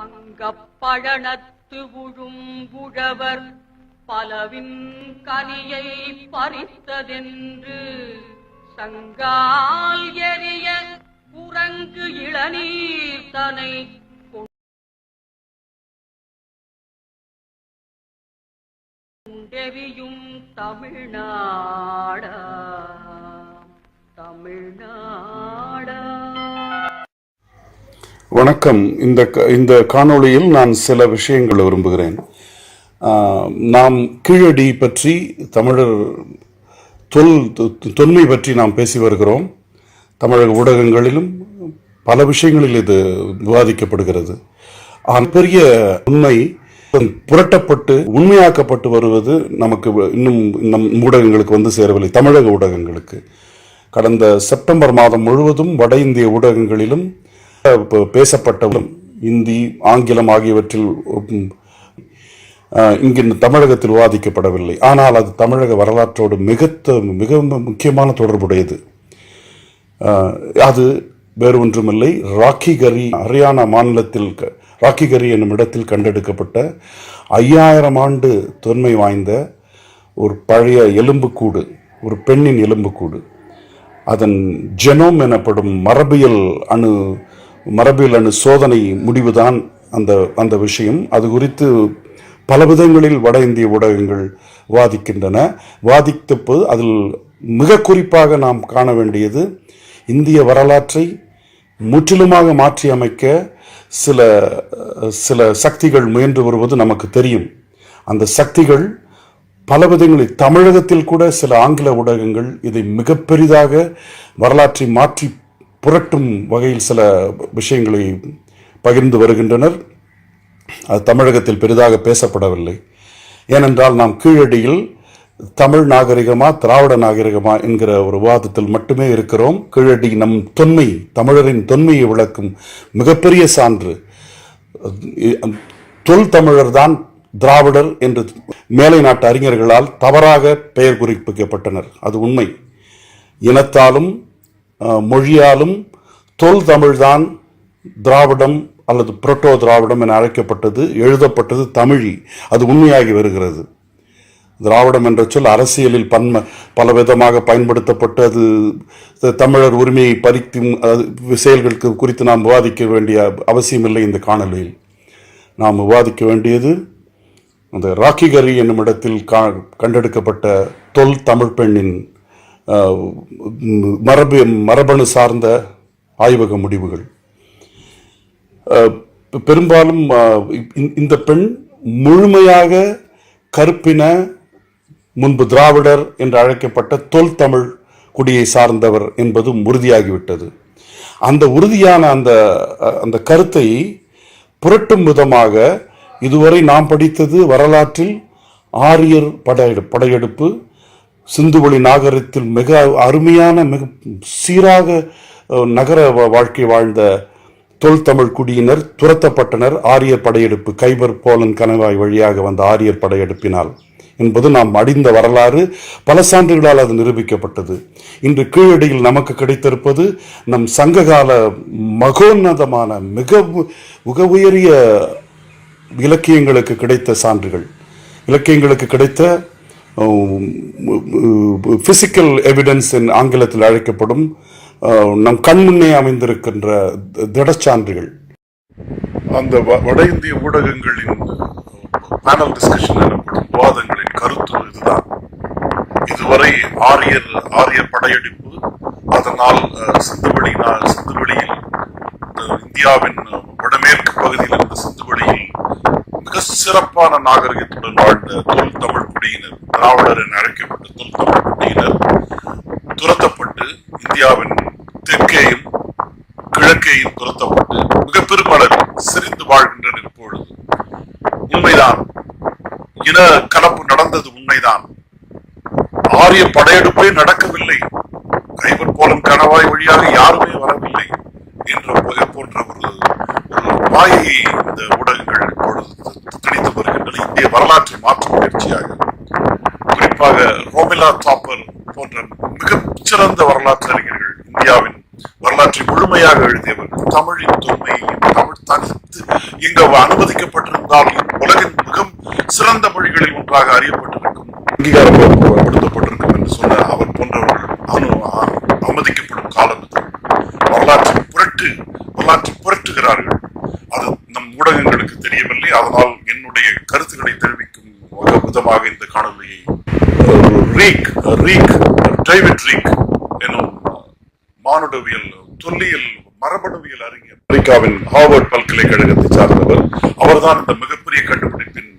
பங்கப்பழனத்து உழும்புழவர் பலவின் கனியை பறித்ததென்று சங்கால் எரிய குரங்கு இளநீர் தனை கொண்டெறியும் தமிழ்நாடா தமிழ்நாடா. வணக்கம். இந்த க- இந்த காணொளியில் நான் சில விஷயங்கள் விரும்புகிறேன். நாம் கீழடி பற்றி தமிழர் தொல் தொ- தொன்மை பற்றி நாம் பேசி வருகிறோம். தமிழக ஊடகங்களிலும் பல விஷயங்களில் இது விவாதிக்கப்படுகிறது. ஆனால் பெரிய உண்மை புரட்டப்பட்டு உண்மையாக்கப்பட்டு வருவது நமக்கு இன்னும் நம் ஊடகங்களுக்கு வந்து சேரவில்லை. தமிழக ஊடகங்களுக்கு. கடந்த செப்டம்பர் மாதம் முழுவதும் வட இந்திய ஊடகங்களிலும் பேசப்பட்ட இந்தி ஆங்கிலம் ஆகியவற்றில் இங்கு தமிழகத்தில் விவாதிக்கப்படவில்லை. ஆனால் அது தமிழக வரலாற்றோடு மிகத்த மிக முக்கியமான தொடர்புடையது. அது வேறு ஒன்றுமில்லை. ராக்கிகரி ஹரியானா மாநிலத்தில் ராக்கிகரி என்னும் இடத்தில் கண்டெடுக்கப்பட்ட ஐயாயிரம் ஆண்டு தொன்மை வாய்ந்த ஒரு பழைய எலும்புக்கூடு ஒரு பெண்ணின் எலும்புக்கூடு. அதன் ஜெனோம் எனப்படும் மரபியல் அணு மரபியலணு சோதனை முடிவுதான் அந்த அந்த விஷயம். அது குறித்து பல விதங்களில் வட இந்திய ஊடகங்கள் வாதிக்கின்றன. வாதித்தப்போது அதில் மிக குறிப்பாக நாம் காண வேண்டியது இந்திய வரலாற்றை முற்றிலுமாக மாற்றி அமைக்க சில சில சக்திகள் முயன்று வருவது நமக்கு தெரியும். அந்த சக்திகள் பல விதங்களில் தமிழகத்தில் கூட சில ஆங்கில ஊடகங்கள் இதை மிக பெரிதாக வரலாற்றை மாற்றி புரட்டும் வகையில் சில விஷயங்களை பகிர்ந்து வருகின்றனர். அது தமிழகத்தில் பெரிதாக பேசப்படவில்லை. ஏனென்றால் நாம் கீழடியில் தமிழ் நாகரிகமா திராவிட நாகரிகமா என்கிற ஒரு விவாதத்தில் மட்டுமே இருக்கிறோம். கீழடி நம் தொன்மை தமிழரின் தொன்மையை விளக்கும் மிகப்பெரிய சான்று. தொல் தமிழர் தான் திராவிடர் என்று மேலை நாட்டு அறிஞர்களால் தவறாக பெயர் குறிப்பிக்கப்பட்டனர். அது உண்மை. இனத்தாலும் மொழியாலும் தொல் தமிழ்தான் திராவிடம் அல்லது புரோட்டோ திராவிடம் என அழைக்கப்பட்டது எழுதப்பட்டது தமிழி. அது உண்மையாகி வருகிறது. திராவிடம் என்ற சொல் அரசியலில் பன்ம பலவிதமாக பயன்படுத்தப்பட்டது பயன்படுத்தப்பட்டு அது தமிழர் உரிமையை பறிக்கும் அது செயல்களுக்கு குறித்து நாம் விவாதிக்க வேண்டிய அவசியமில்லை இந்த காணொலியில் நாம் விவாதிக்க வேண்டியது அந்த ராக்கிகரி என்னும் இடத்தில் கா கண்டெடுக்கப்பட்ட தொல் தமிழ் பெண்ணின் மரபு மரபணு சார்ந்த ஆய்வக முடிவுகள். பெரும்பாலும் இந்த- இந்த பெண் முழுமையாக கருப்பின முன்பு திராவிடர் என்று அழைக்கப்பட்ட தொல் தமிழ் குடியை சார்ந்தவர் என்பதும் உறுதியாகிவிட்டது. அந்த உறுதியான அந்த அந்த கருத்தை புரட்டும் விதமாக இதுவரை நாம் படித்தது வரலாற்றில் ஆரியர் படையெடு படையெடுப்பு சிந்துவெளி நாகரிகத்தில் மிக அருமையான மிக சீராக நகர வாழ்க்கை வாழ்ந்த தொல் தமிழ் குடியினர் துரத்தப்பட்டனர். ஆரியர் படையெடுப்பு கைபர் போலன் கணவாய் வழியாக வந்த ஆரியர் படையெடுப்பினால் என்பது நாம் அடிந்த வரலாறு. பல சான்றுகளால் அது நிரூபிக்கப்பட்டது. இன்று கீழடியில் நமக்கு கிடைத்திருப்பது நம் சங்ககால மகோன்னதமான மிக மிக உயரிய இலக்கியங்களுக்கு கிடைத்த சான்றுகள். இலக்கியங்களுக்கு கிடைத்த பிசிக்கல் எவிடன்ஸ் என் ஆங்கிலத்தில் அழைக்கப்படும் நம் கண்முன்னே அமைந்திருக்கின்ற திடச்சான்றுகள் அந்த வ- வட இந்திய ஊடகங்களின் பேனல் டிஸ்கஷன் எனப்படும் விவாதங்களின் கருத்து இதுதான். இதுவரை ஆரியர் ஆரியர் படையெடுப்பு அதனால் அஹ், சிந்துவெளி சிந்துவெளியில் இந்தியாவின் வடமேற்கு பகுதியில் இருந்த சிந்துவெளியில் மிக சிறப்பான நாகரிகத்துடன் வாழ்ந்த தொல் தமிழ் குடியினர். திராவிடர் என அழைக்கப்பட்டு துரத்தப்பட்டு இந்தியாவின் தெற்கேயும் கிழக்கேயும் துரத்தப்பட்டு மிக பெருமளவில் சிரிந்து வாழ்கின்றனர் இப்பொழுது. உண்மைதான். இன கலப்பு நடந்தது உண்மைதான். ஆரிய படையெடுப்பே நடக்கவில்லை. கைவர் போலம் கணவாய் வழியாக யாருமே வரவில்லை என்ற போக போன்ற ஒரு ஒரு மாயை இந்த ஊடகங்கள் இப்பொழுது திணித்து வருகின்றன இந்திய வரலாற்றை மாற்றும் முயற்சியாக குறிப்பாக ரோமிலா தாப்பர் போன்ற மிகச்சிறந்த வரலாற்று அறிஞர்கள் இந்தியாவின் வரலாற்றை முழுமையாக எழுதியவர்கள் தமிழின் தொன்மையையும் தமிழ் தனித்து இங்கு அனுமதிக்கப்பட்டிருந்தால் உலகின் மிகவும் சிறந்த மொழிகளில் ஒன்றாக அறியப்பட்டிருக்கும். அங்கீகாரம் என்று சொன்ன அவர் போன்றவர்கள் அனு அவமதிக்கப்படும் காலம் இது வரலாற்றை புரட்டு வரலாற்றை புரட்டுகிறார்கள் அது நம் ஊடகங்களுக்கு தெரியவில்லை அதனால் என்னுடைய கருத்துக்களை தெரிவிக்கும் வக- விதமாக இந்த காணொலியை ரீக் ரீக் டைவிட் ரீக் எனும் மானுடவியல் தொல்லியல் மரபணுவியல் அறிஞர் அமெரிக்காவின் ஹார்வர்ட் பல்கலைக்கழகத்தை சார்ந்தவர். அவர்தான் இந்த மிகப்பெரிய கண்டுபிடிப்பின்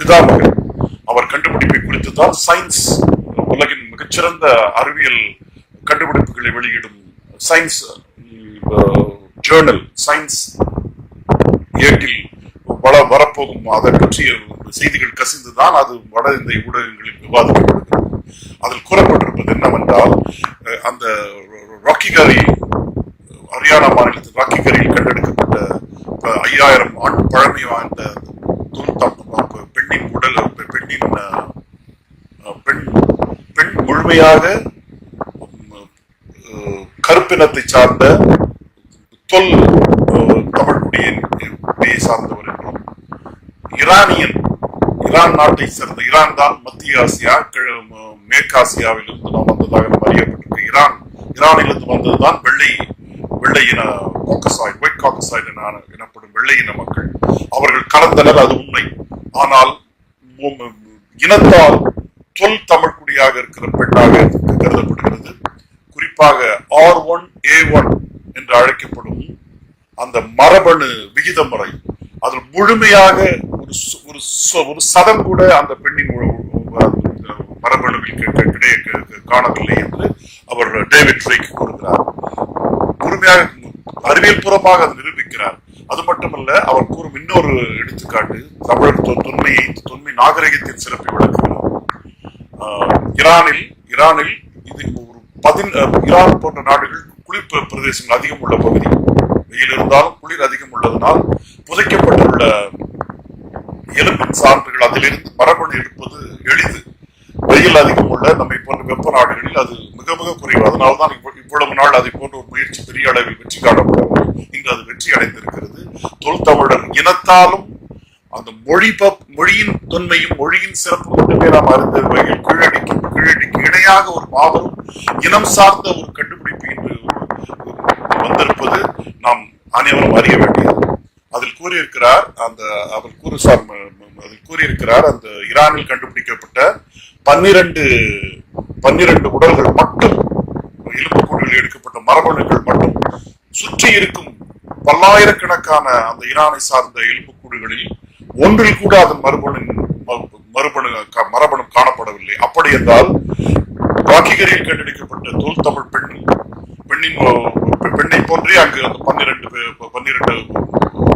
பிதாமகன். அவர் கண்டுபிடிப்பை குறித்து தான் சயின்ஸ் உலகின் மிகச்சிறந்த அறிவியல் கண்டுபிடிப்புகளை வெளியிடும் சயின்ஸ் ஜேர்னல் சயின்ஸ் ஏட்டில் வள வரப்போகும். அதை பற்றிய செய்திகள் கசிந்துதான் அது வட இந்திய ஊடகங்களில் விவாதிக்கப்படுகிறது அதில் கூறப்பட்டிருப்பது என்னவென்றால் அந்த ராக்கிகாரி ஹரியானா மாநிலத்தின் ராக்கிகரியில் கண்டெடுக்கப்பட்ட ஐயாயிரம் ஆண்டு பழமை வாய்ந்த பெண்ணின் உடல் பெண்ணின் பெண் பெண் முழுமையாக கருப்பினத்தை சார்ந்த தொல் தமிழ் குடியை சார்ந்தவர் என்றும் ஈரானியன் ஈரான் நாட்டை சேர்ந்த ஈரான் தான் மத்திய ஆசியா கிழ- மேற்காசியாவில் இருந்து நாம் வந்ததாக நம்ம அறியப்பட்டிருக்கு ஈரான் ஈரானிலிருந்து வந்ததுதான் வெள்ளை வெள்ளை இன காக்கசாய்டு ஒயிட் காக்கசாய்டு என எனப்படும் வெள்ளை இன மக்கள். அவர்கள் கலந்தனர் அது உண்மை. ஆனால் இனத்தால் தொல் தமிழ் குடியாக இருக்கிற பெண்ணாக கருதப்படுகிறது. குறிப்பாக ஆர் ஒன் ஏ ஒன் என்று அழைக்கப்படும் அந்த மரபணு விகித முறை அதில் முழுமையாக ஒரு ஒரு ஒரு சதம் கூட அந்த பெண்ணின் மு- காணவில்லை என்று அவர் டேவிட் ஃப்ரைக்கு கூறுகிறார். முழுமையாக அறிவியல் பூர்வமாக அதை நிரூபிக்கிறார். அது மட்டுமல்ல அவர் கூறும் இன்னொரு எடுத்துக்காட்டு தமிழர் தொன்மையை தொன்மை நாகரிகத்தின் சிறப்பை விளக்குகிறார் ஆஹ், ஈரானில் ஈரானில் இது ஒரு பதின் ஈரான் போன்ற நாடுகள் குளிர் பிரதேசங்கள் அதிகம் உள்ள பகுதி. வெயில் இருந்தாலும் குளிர் அதிகம் உள்ளதனால் புதைக்கப்பட்டுள்ள எலும்பின் சான்றுகள் அதிலிருந்து மரபணு எடுப்பது எளிது. வெயில் அதிகம் உள்ள நம்மை போன்ற வெப்ப நாடுகளில் அது மிக மிக குறைவு. அதனால்தான் இவ்வளவு நாள் அதை போன்ற ஒரு முயற்சி பெரிய அளவில் வெற்றி காணப்படவில்லை. இன்று அது வெற்றி அடைந்திருக்கிறது. தொல் தமிழர் இனத்தாலும் அந்த மொழி மொழியின் தொன்மையும் மொழியின் சிறப்பு மட்டுமே நாம் அறிந்த வகையில் கீழடிக்கு கீழடிக்கு இணையாக ஒரு மாபெரும் இனம் சார்ந்த ஒரு கண்டுபிடிப்பு இன்று வந்திருப்பது நாம் அனைவரும் அறிய வேண்டியது. அதில் கூறியிருக்கிறார் அந்த அவர் கூறு சார் கூறியிருக்கிறார். அந்த ஈரானில் கண்டுபிடிக்கப்பட்ட பன்னிரண்டு பன்னிரண்டு உடல்கள் மட்டும் எலும்புக்கூடுகளில் எடுக்கப்பட்ட மரபணுக்கள் மட்டும் சுற்றி இருக்கும் பல்லாயிரக்கணக்கான அந்த ஈரானை சார்ந்த எலும்புக்கூடுகளில் ஒன்றில் கூட அதன் மரபணு மரபணு மரபணு காணப்படவில்லை. அப்படி என்றால் ராக்கிகரியில் கண்டெடுக்கப்பட்ட தோல் தமிழ் பெண் பெண்ணின் பெண்ணை போன்றே அங்கு அந்த பன்னிரண்டு பே- பன்னிரண்டு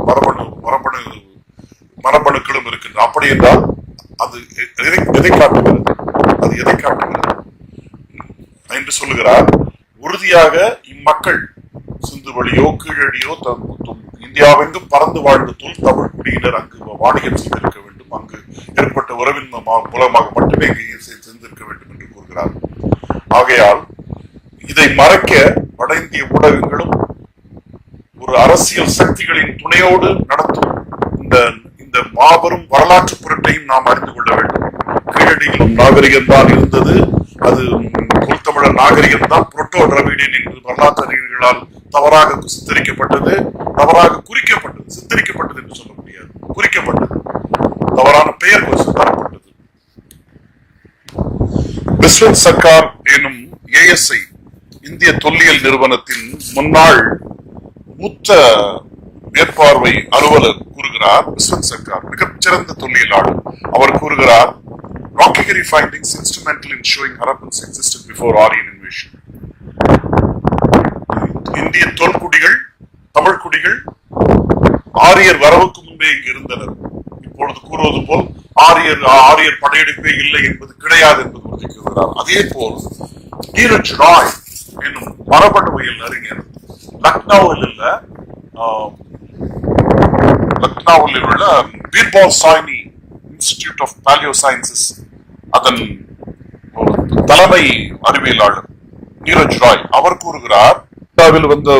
மரபணு மரபணு மரபணுக்களும் இருக்கின்றன அப்படி என்றால் அது எ- எதை எதை காட்டுகிறது அது எதை காட்டுகிறது என்று சொல்லுகிறார் உறுதியாக இம்மக்கள் சிந்து வழியோ கீழடியோ தம்- தும் இந்தியாவெங்கும் பறந்து வாழ்ந்த தொல் தமிழ் குடியினர் அங்கு வாணிகம் செய்திருக்க வேண்டும் அங்கு ஏற்பட்ட உறவின் ம- மூலமாக மட்டுமே இங்கு செ- சென்றிருக்க வேண்டும் என்று கூறுகிறார் ஆகையால் இதை மறைக்க வட இந்திய ஊடகங்களும் ஒரு அரசியல் சக்திகளின் துணையோடு நடத்தும் இந்த இந்த மாபெரும் வரலாற்று புரட்டையும் நாம் அறிந்து கொள்ள வேண்டும். கீழடியிலும் நாகரிகம் தான் இருந்தது. அது தொல்தமிழர் நாகரிகம் தான். புரோட்டோ டிராவிடியன் என்று வரலாற்று அறிஞர்களால் தவறாக சித்தரிக்கப்பட்டது தவறாக குறிக்கப்பட்டது சித்தரிக்கப்பட்டது என்று சொல்ல முடியாது. குறிக்கப்பட்டது. தவறான பெயர் தரப்பட்டது விஸ்வந்த் சர்க்கார் எனும் ஏஎஸ்ஐ இந்திய தொல்லியல் நிறுவனத்தின் முன்னாள் மூத்த மேற்பார்வை அலுவலர் கூறுகிறார் விஸ்வன் சர்க்கார் மிகச்சிறந்த தொல்லியலாளர் அவர் கூறுகிறார் Rakhigarhi findings instrumental in showing Harappans existed before Aryan invasion. இந்திய தொல்குடிகள் தமிழ் குடிகள் ஆரியர் வரவுக்கு முன்பே இங்கு இருந்தனர் இப்பொழுது கூறுவது போல் ஆரியர் ஆரியர் படையெடுப்பே இல்லை என்பது கிடையாது என்பது உறுதி அதே போல் நீரஜ் ராய் என்னும் மரபணுவியல் அறிஞர் லக்னோவில் உள்ள ஆஹ், லக்னோவில் உள்ள Birbal Sahni institute of palaeosciences அதன் தலைமை அறிவியலாளர் நீரஜ் ராய் அவர் கூறுகிறார் இந்தியாவில் வந்த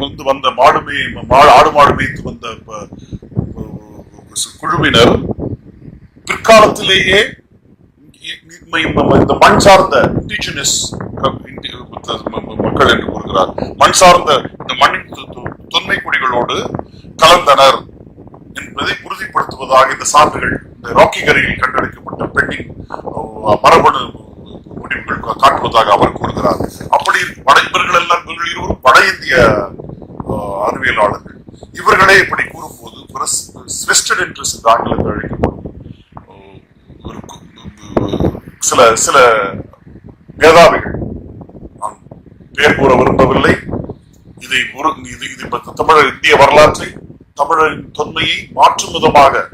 வந்து வந்த மாடுமே ஆடு மாடு மேய்த்து வந்த குழுவினர் பிற்காலத்திலேயே இந்த- இந்த மண் சார்ந்த இண்டிஜினஸ் மக்கள் என்று கூறுகிறார். மண் சார்ந்த இந்த மண்ணின் தொன்மை குடிகளோடு கலந்தனர் என்பதை உறுதிப்படுத்துவதாக இந்த சான்றுகள் இந்த ராக்கி கரையில் கண்டெடுக்கப்பட்ட பெண்ணின் மரபணு முடிவுகள் காட்டுவதாக அவர் கூறுகிறார். அப்படி வட இவர்கள் எல்லாம் இவர்கள் இருவரும் வட இந்திய அறிவியலாளர்கள். இவர்களே இப்படி கூறும்போது ஸ்வெஸ்டட் இன்ட்ரெஸ்ட் ஆங்கிலத்தில் அழைக்கப்படும் அஹ், ஒரு கு- சில சில மேதாவிகள் நான் பெயர் கூற விரும்பவில்லை. இதை ஒரு இது இது தமிழர் இந்திய வரலாற்றை தமிழரின் தொன்மையை மாற்றும் விதமாக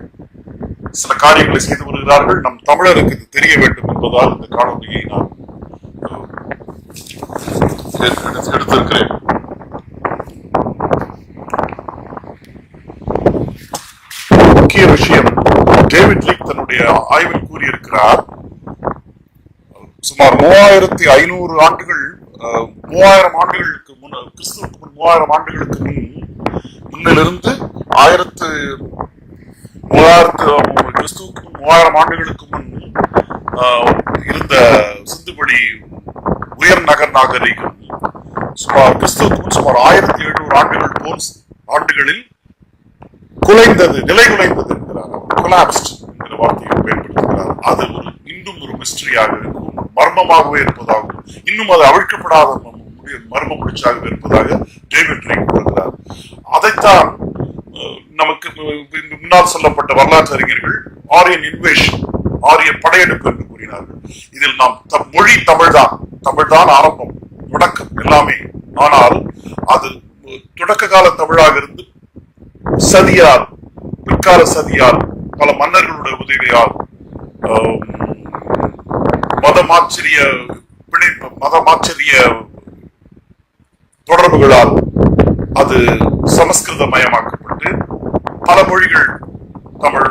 சில காரியங்களை செய்து வருகிறார்கள். நம் தமிழருக்கு இது தெரிய வேண்டும் என்பதால் இந்த காணொலியை நான் எடுத்திருக்கிறேன். முக்கிய விஷயம் டேவிட் லீக் தன்னுடைய ஆய்வில் கூறியிருக்கிறார் சுமார் மூவாயிரத்தி ஐநூறு ஆண்டுகள் மூவாயிரம் ஆண்டுகளுக்கு முன் கிறிஸ்துவுக்கு முன் மூவாயிரம் ஆண்டுகளுக்கு முன் முன்னிலிருந்து ஆயிரத்து மூவாயிரத்து கிறிஸ்துவுக்கு முன் மூவாயிரம் ஆண்டுகளுக்கு முன் இருந்த சிந்துபடி உயர் நகர் நாகரிகம். சுமார் கிறிஸ்துவுக்கு முன் சுமார் ஆயிரத்தி எழுநூறு ஆண்டுகள் போல் ஆண்டுகளில் குலைந்தது நிலை குலைந்தது என்கிறார் கொலாப்ஸ்ட் என்கிற வார்த்தையை பயன்படுத்துகிறார். அது ஒரு இன்னும் ஒரு மிஸ்டரியாக இருக்கும் மர்மமாகவே இருப்பதாகவும் இன்னும் அது அவிழ்க்கப்படாத ம- மர்ம முடிச்சாகவே இருப்பதாக டேவிட் ரீ கூறுகிறார். அதைத்தான் நமக்கு முன்னால் சொல்லப்பட்ட வரலாற்று அறிஞர்கள் ஆரியன் இன்வேஷன் ஆரிய படையெடுப்பு என்று கூறினார்கள். இதில் நாம் மொழி தமிழ்தான் தமிழ்தான் ஆரம்பம் தொடக்கம் எல்லாமே. ஆனால் அது தொடக்க கால தமிழாக இருந்து சதியால் பிற்கால சதியால் பல மன்னர்களுடைய உதவியால் மதமாச்சரிய பிணைப்பு மதமாச்சரிய தொடர்புகளால் அது சமஸ்கிருதமயமாக்கப்பட்டு பல மொழிகள் தமிழ்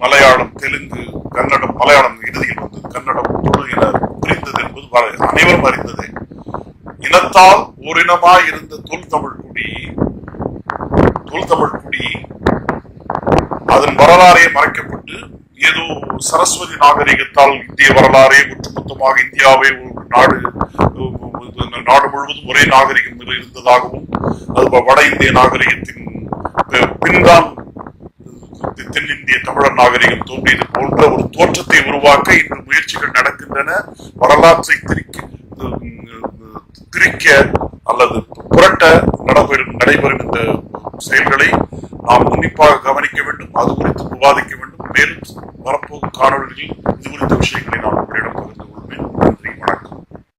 மலையாளம் தெலுங்கு கன்னடம் மலையாளம் இறுதியில் வந்தது கன்னடம் துளு என பிரிந்தது என்பது அனைவரும் அறிந்ததே. இனத்தால் ஓரினமாய் இருந்த தொல் தமிழ் குடி தொல் தமிழ் குடி அதன் வரலாறே மறைக்கப்பட்டு ஏதோ சரஸ்வதி நாகரிகத்தால் இந்திய வரலாறே ஒட்டுமொத்தமாக இந்தியாவே ஒரு நாடு இந்த நாடு முழுவதும் ஒரே நாகரிகம் இருந்ததாகவும் அது வட இந்திய நாகரிகத்தின் பின்தான் தென்னிந்திய தமிழர் நாகரிகம் தோன்றியது போன்ற ஒரு தோற்றத்தை உருவாக்க இன்று முயற்சிகள் நடக்கின்றன. வரலாற்றை திரிக்க திரிக்க அல்லது புரட்ட நடைபெறும் நடைபெறும்